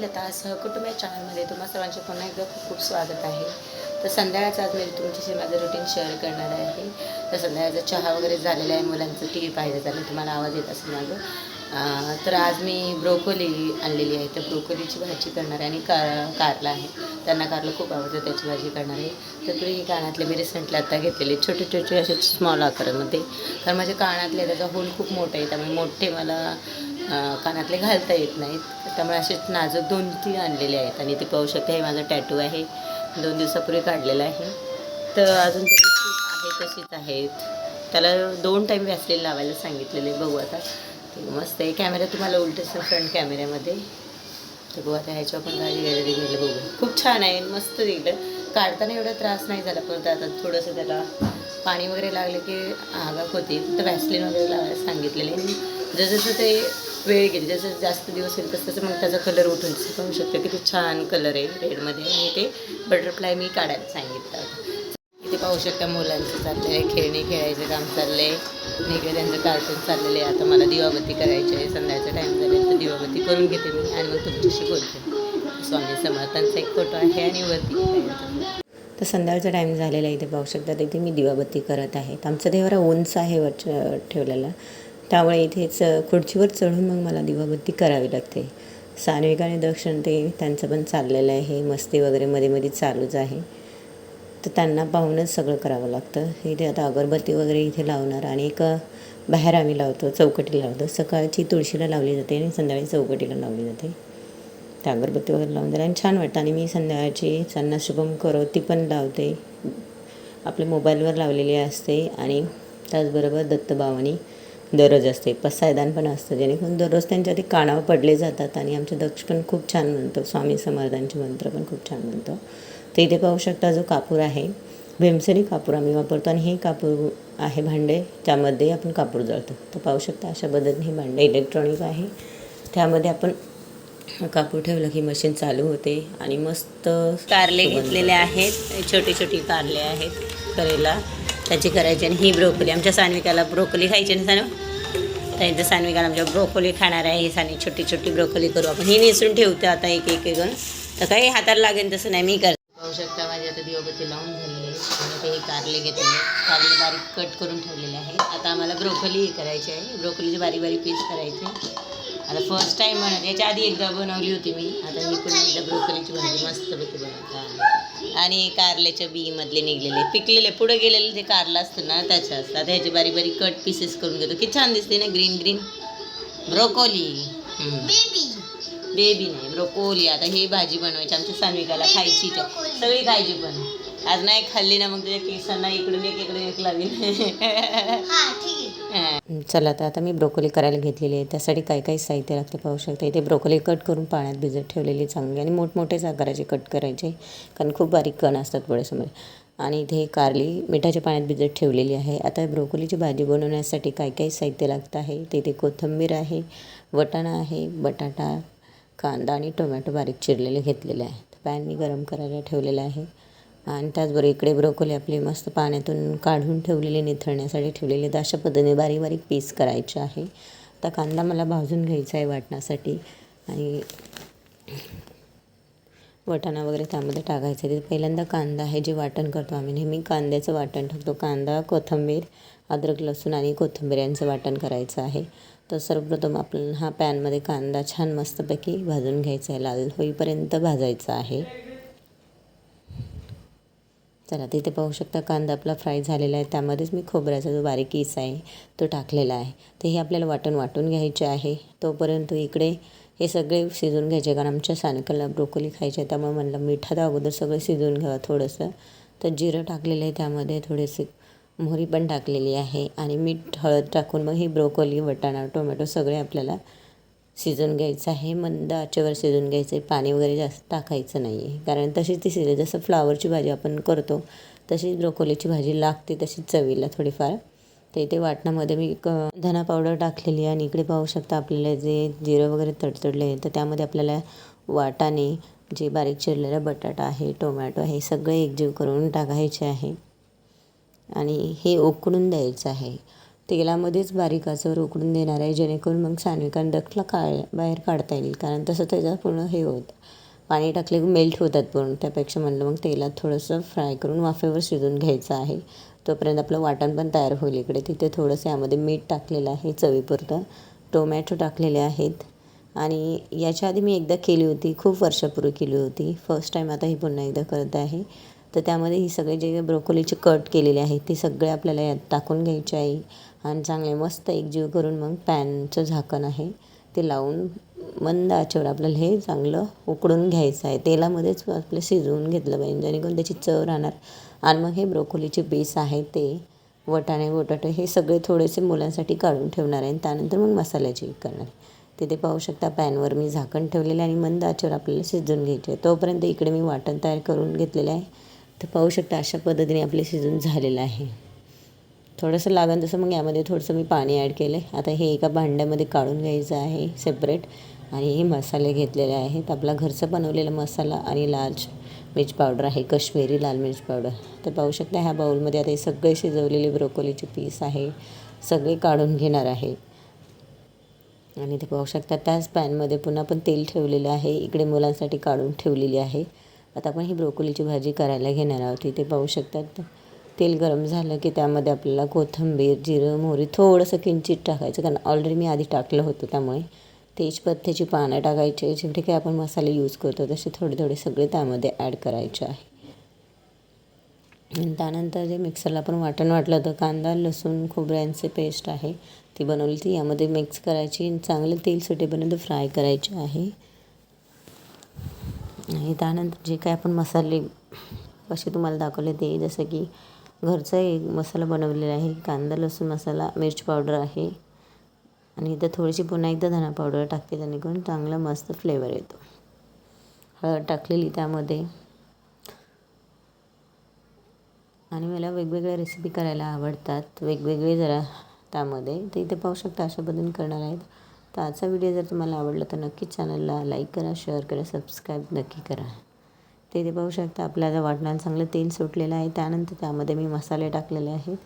लता सहकुटुंब या चॅनलमध्ये तुम्हा सर्वांचे पुन्हा एकदा खूप खूप स्वागत आहे. तर संध्याकाळचं आज मी तुमच्याशी माझं रुटीन शेअर करणार आहे. तर संध्याकाळचा चहा वगैरे झालेला आहे मुलांचं टी व्ही पाहिजे झालं तुम्हाला आवाज येत असेल माझं तर आज मी ब्रोकोली आणलेली आहे. तर ब्रोकोलीची भाजी करणार आहे आणि का कारला आहे. त्यांना कारलं खूप आवडतं त्याची भाजी करणार. आहे तर तुम्ही कानातले मी रिसेंटली आत्ता घेतलेले. छोटे छोटे असे स्मॉल आकारामध्ये. कारण माझे कानातले त्याचा होल खूप मोठा आहे. त्यामुळे मोठे मला कानातले घालता येत नाहीत. त्यामुळे असे नाजूक दोन तीन आणलेले आहेत. आणि ते पाहू शकते हे माझा टॅटू आहे. दोन दिवसापूर्वी काढलेला आहे. तर अजून त्याची आहे तशीच आहेत. त्याला दोन टाईम व्यासलेले लावायला सांगितलेले. बघू आता. मस्त आहे. कॅमेरा तुम्हाला उलट फ्रंट कॅमेऱ्यामध्ये. तर बघू आता ह्याच्यावर पण गाडी गॅलरी गेलं बघू. खूप छान आहे. मस्त दिलं काढताना एवढा त्रास नाही झाला परत आता. थोडंसं त्याला पाणी वगैरे लागले की आगाक होती. तर व्हॅसलिन वगैरे लावायला सांगितलेले. आणि जसं ते वेळ गेली जसं जास्त दिवस होईल तसं तसं मग त्याचा कलर उठून दिसतो. पाहू शकतो किती छान कलर आहे. रेडमध्ये आणि ते बटरफ्लाय मी काढायला सांगितलं ते पाहू शकता मुलांचं चाललं आहे खेळणी खेळायचं काम चाललं आहे निघे त्यांचं कार्टून चाललेलं आहे. आता मला दिवाबत्ती करायची आहे. संध्याचा टाईम झाले तर दिवाबत्ती करून घेते मी आणि मग तुमच्याशी बोलते. स्वामी समर्थांचा एक फोटो आहे आणि वरती तर संध्याकाळचा टाईम झालेला आहे इथे पाहू शकता. तिथे मी दिवाबत्ती करत आहे. तर आमचा देवारा उंच आहे वरच ठेवलेला. त्यामुळे इथेच खुर्चीवर चढून मग मला दिवाबत्ती करावी लागते. सान्विक आणि दक्षिण ते त्यांचं पण चाललेलं आहे. मस्ती वगैरे मध्ये मध्ये चालूच आहे. तर त्यांना पाहूनच सगळं करावं लागतं. इथे आता अगरबत्ती वगैरे इथे लावणार आणि एक बाहेर आम्ही लावतो चौकटी लावतो. सकाळची तुळशीला लावली जाते आणि संध्याकाळी चौकटीला लावली जाते. त्या अगरबत्ती वगैरे लावून दिला आणि छान वाटतं. आणि मी संध्याकाळची सन्ना शुभम करोती पण लावते. आपल्या मोबाईलवर लावलेली असते. आणि त्याचबरोबर दत्तभावानी दररोज असते. पसायदान पण असतं. जेणेकरून दररोज त्यांच्या ते कानावर पडले जातात. आणि आमचे दक्ष पण खूप छान म्हणतो. स्वामी समर्थांचे मंत्र पण खूप छान म्हणतो. तर इथे पाहू शकता जो कापूर आहे भीमसेनी कापूर आम्ही वापरतो आणि हे कापूर आहे भांडे त्यामध्ये आपण कापूर जळतो. तर पाहू शकता अशा पद्धतीने हे भांडे इलेक्ट्रॉनिक आहे. त्यामध्ये आपण कापूर ठेवलं की मशीन चालू होते आणि मस्त कारले घेतलेले आहेत. छोटे छोटे कारले आहेत करेला. त्याची करायची आणि ही ब्रोकोली. आमच्या सान्विकाला ब्रोकोली खायची ना सानू तर इथं सान्विकाला आमच्या ब्रोकोली खाणार आहे. ही सानी छोटी छोटी ब्रोकोली करू आपण. ही नेसून ठेवते आता एक एक एक तर काही हाताला लागेल तसं नाही मी करते. पाहू शकता माझी आता दिवाबत्ती लावून झालेले आणि ते हे कारले घेतलेले कारले बारीक कट करून ठेवलेले आहे. आता आम्हाला ब्रोकोली करायची आहे. ब्रोकलीचे बारीक बारीक पीस करायचे आता फर्स्ट टाईम बनवते याच्या आधी एकदा बनवली होती मी. आता मी पण एकदा ब्रोकोलीची भाजी मस्तपैकी बनवता आणि कारल्याच्या बीमधले निघलेले पिकलेले पुढे गेलेले जे कारलं असतं ना त्याच्या असतात. ह्याचे बारीक बारीक कट पीसेस करून घेतो. किती छान दिसते ना ग्रीन ग्रीन ब्रोकोली. बेबी नाही ब्रोकोली आता ही भाजी बनवायची आमच्या सान्विकाला खायची सगळी खायची पण. आज नाही खाल्ली ना मग तुझ्या केसांना इकडून एक इकडून एक लागेल चला तर आता मी ब्रोकोली करायला घेतलेली आहे. त्यासाठी काय काय साहित्य लागतं पाहू शकता. इथे ब्रोकोली कट करून पाण्यात भिजत ठेवलेली चांगली आणि मोठमोठेच आकाराचे कट करायचे. कारण खूप बारीक कण असतात थोडेसमोर आणि इथे कारली मिठाच्या पाण्यात भिजत ठेवलेली आहे. आता ब्रोकोलीची भाजी बनवण्यासाठी काय काय साहित्य लागतं आहे? तिथे कोथिंबीर आहे वटाणा आहे बटाटा कांदा आणि टोमॅटो बारीक चिरलेले घेतलेले आहेत. पॅन मी गरम करायला ठेवलेलं आहे. आणि त्याचबरोबर इकडे ब्रोकोली आपली मस्त पाण्यातून काढून ठेवलेली निथळण्यासाठी ठेवलेली तर अशा पद्धतीने बारीक बारीक पीस करायचे आहे. आता कांदा मला भाजून घ्यायचा आहे वाटण्यासाठी. आणि वटाणा वगैरे त्यामध्ये टाकायचं आहे पहिल्यांदा कांदा आहे जे वाटण करतो आम्ही नेहमी कांद्याचं वाटण टाकतो कांदा कोथिंबीर अद्रक लसूण आणि कोथिंबीर यांचं वाटण करायचं आहे. तर सर्वप्रथम आपण हा पॅनमध्ये कांदा छान मस्तपैकी भाजून घ्यायचा आहे. लाल होईपर्यंत भाजायचा आहे. चला तिथे पाहू शकता कांदा आपला फ्राय झालेला आहे. त्यामध्येच मी खोबऱ्याचा जो बारीक किस आहे तो टाकलेला आहे. तर हे आपल्याला वाटण वाटून घ्यायचे आहे. तोपर्यंत इकडे हे सगळे शिजून घ्यायचे कारण आमच्या सानकला ब्रोकोली खायचे आहे त्यामुळे म्हणलं मिठात अगोदर सगळं शिजून घ्यावं थोडंसं. तर जिरं टाकलेलं आहे त्यामध्ये थोडेसे मोहरी पण टाकलेली आहे आणि मीठ हळद टाकून मग ही ब्रोकोली वटाणा टोमॅटो सगळे आपल्याला शिजून घ्यायचं आहे. मंद आचेवर शिजवून घ्यायचं आहे पाणी वगैरे जास्त टाकायचं नाही आहे कारण तशीच ती शिजले जसं फ्लावरची भाजी आपण करतो तशीच ब्रोकोलीची भाजी लागते तशीच चवीला थोडीफार. तर इथे वाटणामध्ये मी क धना पावडर टाकलेली आहे आणि इकडे पाहू शकता आपल्याला जे जिरं वगैरे तडतडले आहे तर त्यामध्ये आपल्याला वाटाणे जे बारीक चिरलेला बटाटा आहे टोमॅटो आहे सगळे एकजीव करून टाकायचे आहे. आणि हे उकडून द्यायचं आहे. तेलामध्येच बारीक आचेवर उकडून देणार आहे जेणेकरून मग सानविक दखला काळ बाहेर काढता येईल कारण तसं त्याचं पूर्ण हे होतं. पाणी टाकले मेल्ट होतात पूर्ण. त्यापेक्षा म्हणलं मग तेलात थोडंसं फ्राय करून वाफेवर शिजून घ्यायचं आहे. तोपर्यंत आपलं वाटण पण तयार होईल इकडे. तिथे थोडंसं यामध्ये मीठ टाकलेलं आहे चवीपुरतं. टोमॅटो टाकलेले आहेत. आणि याच्या आधी मी एकदा केली होती खूप वर्षापूर्वी केली होती. फर्स्ट टाईम आता ही पुन्हा एकदा करत आहे. तर त्यामध्ये ही सगळे जे ब्रोकोलीचे कट केलेले आहेत ते सगळे आपल्याला यात टाकून घ्यायचे आहे. आणि चांगले मस्त एकजीव करून मग पॅनचं झाकण आहे. ते लावून मंद आचेवर आपल्याला हे चांगलं उकडून घ्यायचं आहे. तेलामध्येच आपलं शिजवून घेतलं पाहिजे जेणेकरून त्याची चव राहणार. आणि मग हे ब्रोकोलीचे बेस आहे ते वटाणे बटाटे हे सगळे थोडेसे मुलांसाठी काढून ठेवणार आहे. आणि त्यानंतर मग मसाल्याची करणार आहे. तिथे पाहू शकता पॅनवर मी झाकण ठेवलेलं आहे आणि मंद आचेवर आपल्याला शिजवून घ्यायचे आहे. तोपर्यंत इकडे मी वाटण तयार करून घेतलेलं आहे. तर पाहू शकता अशा पद्धतीने आपले शिजून झालेलं आहे. थोडंसं लागेल तसं मग यामध्ये थोडंसं मी पाणी ॲड केलं आहे आता हे एका भांड्यामध्ये काढून घ्यायचं आहे सेपरेट आणि हे मसाले घेतलेले आहेत. आपला घरचा बनवलेला मसाला आणि लाल मिर्च पावडर आहे कश्मीरी लाल मिरच पावडर तर पाहू शकता ह्या बाऊलमध्ये आता हे सगळे शिजवलेले ब्रोकोलीचे पीस आहे. सगळे काढून घेणार आहे. आणि ते पाहू शकता त्याच पॅनमध्ये पुन्हा पण तेल ठेवलेलं आहे. इकडे मुलांसाठी काढून ठेवलेली आहे. आता आपण ही ब्रोकोलीची भाजी करायला घेणार आहोत. इथे पाहू शकतात तेल गरम झालं की त्यामध्ये आपल्याला कोथिंबीर जिरं मोहरी थोडंसं किंचित टाकायचं. कारण ऑलरेडी मी आधी टाकलं होतं त्यामुळे तेजपत्त्याची पानं टाकायचे. जेवढे काही आपण मसाले यूज करतो तसे थोडे थोडे सगळे त्यामध्ये ॲड करायचे आहे. त्यानंतर जे मिक्सरला आपण वाटण वाटलं होतं कांदा लसूण खोबऱ्यांचे पेस्ट आहे ती बनवली ती यामध्ये मिक्स करायची आणि चांगलं तेल सुटेपर्यंत फ्राय करायचे आहे. आणि त्यानंतर जे काय आपण मसाले कसे तुम्हाला दाखवले ते जसं की घरचा एक मसाला बनवलेला आहे कांदा लसूण मसाला मिर्च पावडर आहे. आणि इथं थोडीशी पुन्हा एकदा धना पावडर टाकते जेणेकरून चांगला मस्त फ्लेवर येतो. हळद टाकलेली त्यामध्ये. आणि मला वेगवेगळ्या रेसिपी करायला आवडतात. वेगवेगळे जरा त्यामध्ये. ते इथे पाहू शकता अशा पद्धतीने करणार आहेत. तर आजचा व्हिडिओ जर तुम्हाला आवडला तर नक्कीच चॅनलला लाईक करा शेअर करा सबस्क्राईब नक्की करा. ते ते पाहू शकता आपल्या आता वाटणाला चांगलं तेल सुटलेलं आहे त्यानंतर त्यामध्ये मी मसाले टाकलेले आहेत.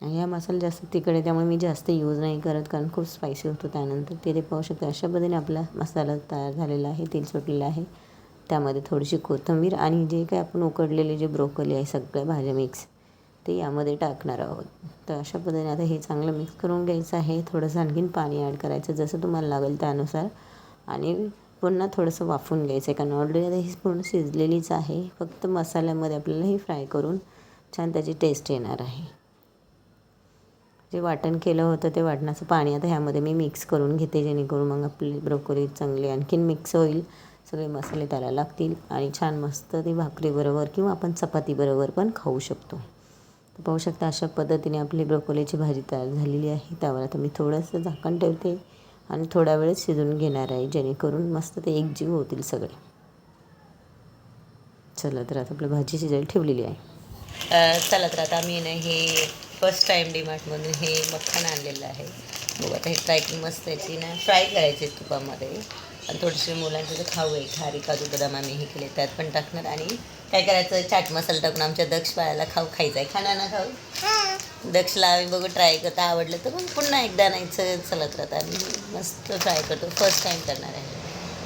आणि हा मसाला जास्त तिकडे त्यामुळे मी जास्त यूज नाही करत कारण खूप स्पायसी होतो त्यानंतर. ते ते पाहू शकता अशा पद्धतीने आपला मसाला तयार झालेला आहे तेल सुटलेलं आहे. त्यामध्ये थोडीशी कोथिंबीर आणि जे काही आपण उकडलेले जे ब्रोकली आहे सगळ्या भाज्या मिक्स ते यामध्ये टाकणार आहोत. तर अशा पद्धतीने आता हे चांगलं मिक्स करून घ्यायचं आहे. थोडंसं आणखीन पाणी ॲड करायचं जसं तुम्हाला लागेल त्यानुसार. आणि पुन्हा थोडंसं वाफून घ्यायचं. आहे कारण ऑलरेडी आता ही पूर्ण शिजलेलीच आहे. फक्त मसाल्यामध्ये आपल्याला हे फ्राय करून छान त्याची टेस्ट येणार आहे. जे वाटण केलं होतं ते वाटणाचं पाणी आता ह्यामध्ये मी मिक्स करून घेते जेणेकरून मग आपली ब्रोकोली चांगली आणखीन मिक्स होईल. सगळे मसाले त्याला लागतील. आणि छान मस्त ती भाकरीबरोबर किंवा आपण चपातीबरोबर पण खाऊ शकतो. तर पाहू शकता अशा पद्धतीने आपली ब्रोकोलीची भाजी तयार झालेली आहे. त्यावर आता मी थोडंसं झाकण ठेवते आणि थोड्या वेळेत शिजवून घेणार आहे जेणेकरून मस्त ते एकजीव होतील सगळे. चला तर आता आपलं भाजी शिजायला ठेवलेली आहे. चला तर आता मी ना हे फर्स्ट टाईम डीमार्टमधून हे मक्खन आणलेलं आहे. बघू आता हे ट्राय मस्त याची ना. फ्राय करायचे तुपामध्ये. आणि थोडेसे मुलांचे खाऊ आहे खारी काजू बदाम आम्ही हे केले त्यात पण टाकणार आणि काय करायचं? चाट मसाला टाकून आमच्या दक्ष बाळाला खाऊ खायचा आहे खाणार ना खाऊ? दक्षला आम्ही बघू ट्राय करता. आवडलं तर मग पुन्हा एकदा नाहीचं चला तर आता आम्ही मस्त ट्राय करतो. फर्स्ट टाईम करणार आहे.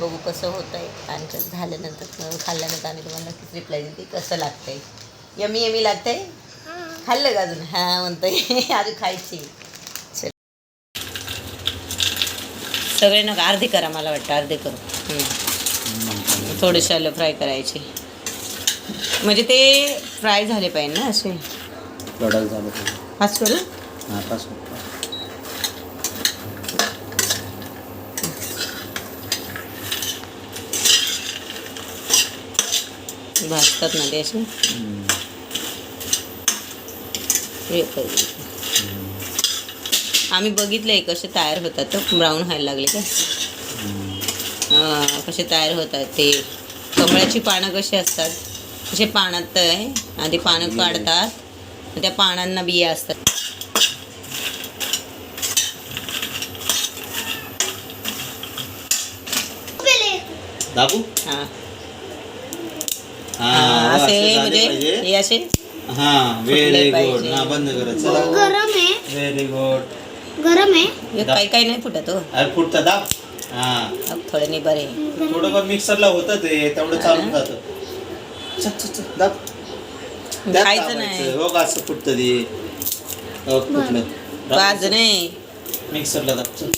बघू कसं होतं आहे आणि झाल्यानंतर खाल्ल्यानंतर आम्ही तुम्हाला नक्कीच रिप्लाय देते कसं लागतं आहे यमी यमी लागतं आहे खाल्लं का अजून? हां म्हणतोय. अजून खायची. चल. सगळे नका अर्धे करा मला वाटतं. अर्धे करू. थोडेसे आलं फ्राय करायचे. म्हणजे ते फ्राय झाले पाहिजे ना असे? कडक झालं पाहिजे. फास्ट करू हा पाच. भाजतात ना ते असे. हे पाहिजे. आम्ही बघितलंय कसे तयार होतात तर ब्राऊन व्हायला लागले का? कसे तयार होतात ते. कमळाची पानं कशी असतात? तसे पानात आहे आधी पानं काढतात. त्या पानांना बिया असतात. दाबू? हां. हा हां, हो, असे म्हणजे. हे असे हा व्हेरी गुड पाहिजे. ना बंद कर चला. गरम आहे. व्हेरी गुड गरम आहे. काही काही नाही फुटत हो. अरे फुटता दाब. हा. अब थोडं नाही बरे थोडं मिक्सरला होतं ते तेवढं चालून जातं. चल चल चल दाब त्यात खायचं नाही. दाबायचं. हो का असं फुटतं ते? हो फुटलं. वाज नाही मिक्सरला दाब. चल.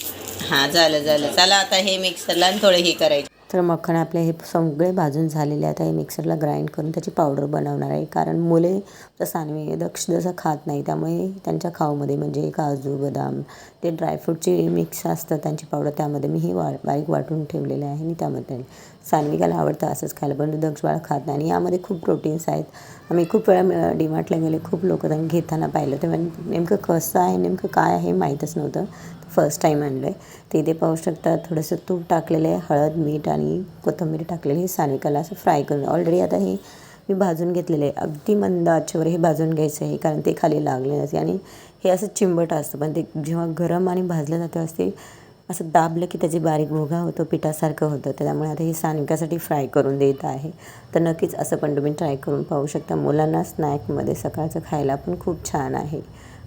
हां झालं झालं. चला आता हे मिक्सरला आणि थोडं हे करायचं. तर मखण आपले हे सगळे भाजून झालेले आता हे मिक्सरला ग्राइंड करून त्याची पावडर बनवणार आहे. कारण मुले सानवी दक्ष जसं खात नाही त्यामुळे त्यांच्या खाऊमध्ये म्हणजे काजू बदाम ते ड्रायफ्रूटचे मिक्स असतं त्यांची पावडर त्यामध्ये मी हे वा बारीक वाटून ठेवलेले आहे आणि त्यामध्ये सान्विकाला आवडतं असंच खायला पण दक्षबाळ खात नाही. आणि यामध्ये खूप प्रोटीन्स आहेत. आम्ही खूप वेळा डिमार्टला गेले खूप लोक त्यांनी घेताना पाहिलं तर नेमकं कसं आहे नेमकं काय आहे माहीतच नव्हतं. फर्स्ट टाईम आणलं आहे ते इथे पाहू शकता थोडंसं तूप टाकलेलं आहे हळद मीठ आणि कोथिंबीर टाकलेली आहे सान्विकाला असं फ्राय करून. ऑलरेडी आता हे मी भाजून घेतलेलं आहे. अगदी मंद आचेवर हे भाजून घ्यायचं आहे कारण ते खाली लागले नसते. आणि हे असं चिंबट असतं. पण ते जेव्हा गरम आणि भाजलं जातं असते असं दाबलं की त्याची बारीक भोगा होतो पिठासारखं होतं. त्यामुळे आता हे सानिकासाठी फ्राय करून देत आहे. तर नक्कीच असं पण तुम्ही ट्राय करून पाहू शकता. मुलांना स्नॅकमध्ये सकाळचं खायला पण खूप छान आहे.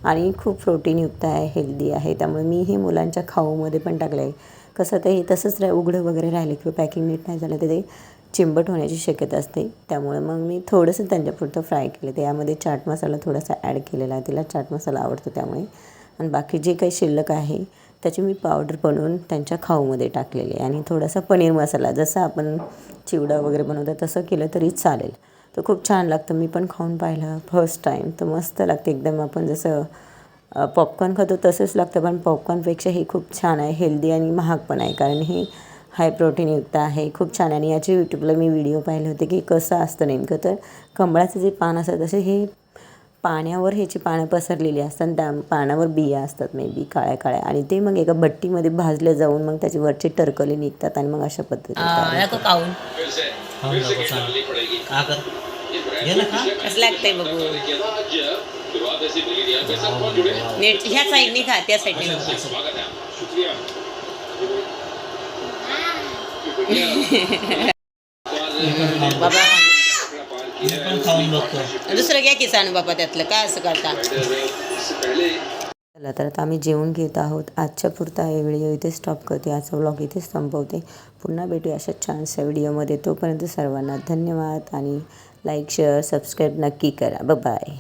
आणि खूप प्रोटीनयुक्त आहे हेल्दी आहे. त्यामुळे मी हे मुलांच्या खाऊमध्ये पण टाकलं आहे कसं ते तसंच उघडं वगैरे राहिले किंवा पॅकिंग नीट नाही झालं तर ते चिंबट होण्याची शक्यता असते. त्यामुळे मग मी थोडंसं त्यांच्यापुरतं फ्राय केले. ते यामध्ये चाट मसाला थोडासा ॲड केलेला आहे. तिला चाट मसाला आवडतो त्यामुळे. आणि बाकी जे काही शिल्लक आहे त्याची मी पावडर बनवून त्यांच्या खाऊमध्ये टाकलेली आहे. आणि थोडासा पनीर मसाला जसं आपण चिवडा वगैरे बनवतो तसं केलं तरी चालेल. तर खूप छान लागतं. मी पण खाऊन पाहिलं फर्स्ट टाईम तर मस्त लागते एकदम. आपण जसं पॉपकॉर्न खातो तसंच लागतं. पण पॉपकॉर्नपेक्षा हे खूप छान आहे. हेल्दी आणि महाग पण आहे. कारण हे हाय प्रोटीनयुक्त आहे. खूप छान. आणि याचे यूट्यूबला मी व्हिडिओ पाहिले होते की कसं असतं नेमकं तर कमळाचं जे पान असतं तसे हे पाण्यावर ह्याची पानं पसरलेली असतात त्या पानावर बिया असतात मे बी काळ्या काळ्या. आणि ते मग एका भट्टीमध्ये भाजले जाऊन मग त्याचे वरचे टरकले निघतात आणि मग अशा पद्धतीने बघू. नेट ह्या साईडने खा त्या साईडने बाबा. दुसरं घ्या की सांग बाबा त्यातलं. काय असं करता? चला तर आता आम्ही जेवण घेत आहोत. आजच्या पुरता हे व्हिडिओ इथे स्टॉप करते. आजचा ब्लॉग इथेच संपवते. पुन्हा भेटूया अशा छानशा व्हिडिओमध्ये. तोपर्यंत सर्वांना धन्यवाद आणि लाईक शेअर सबस्क्राईब नक्की करा. बाय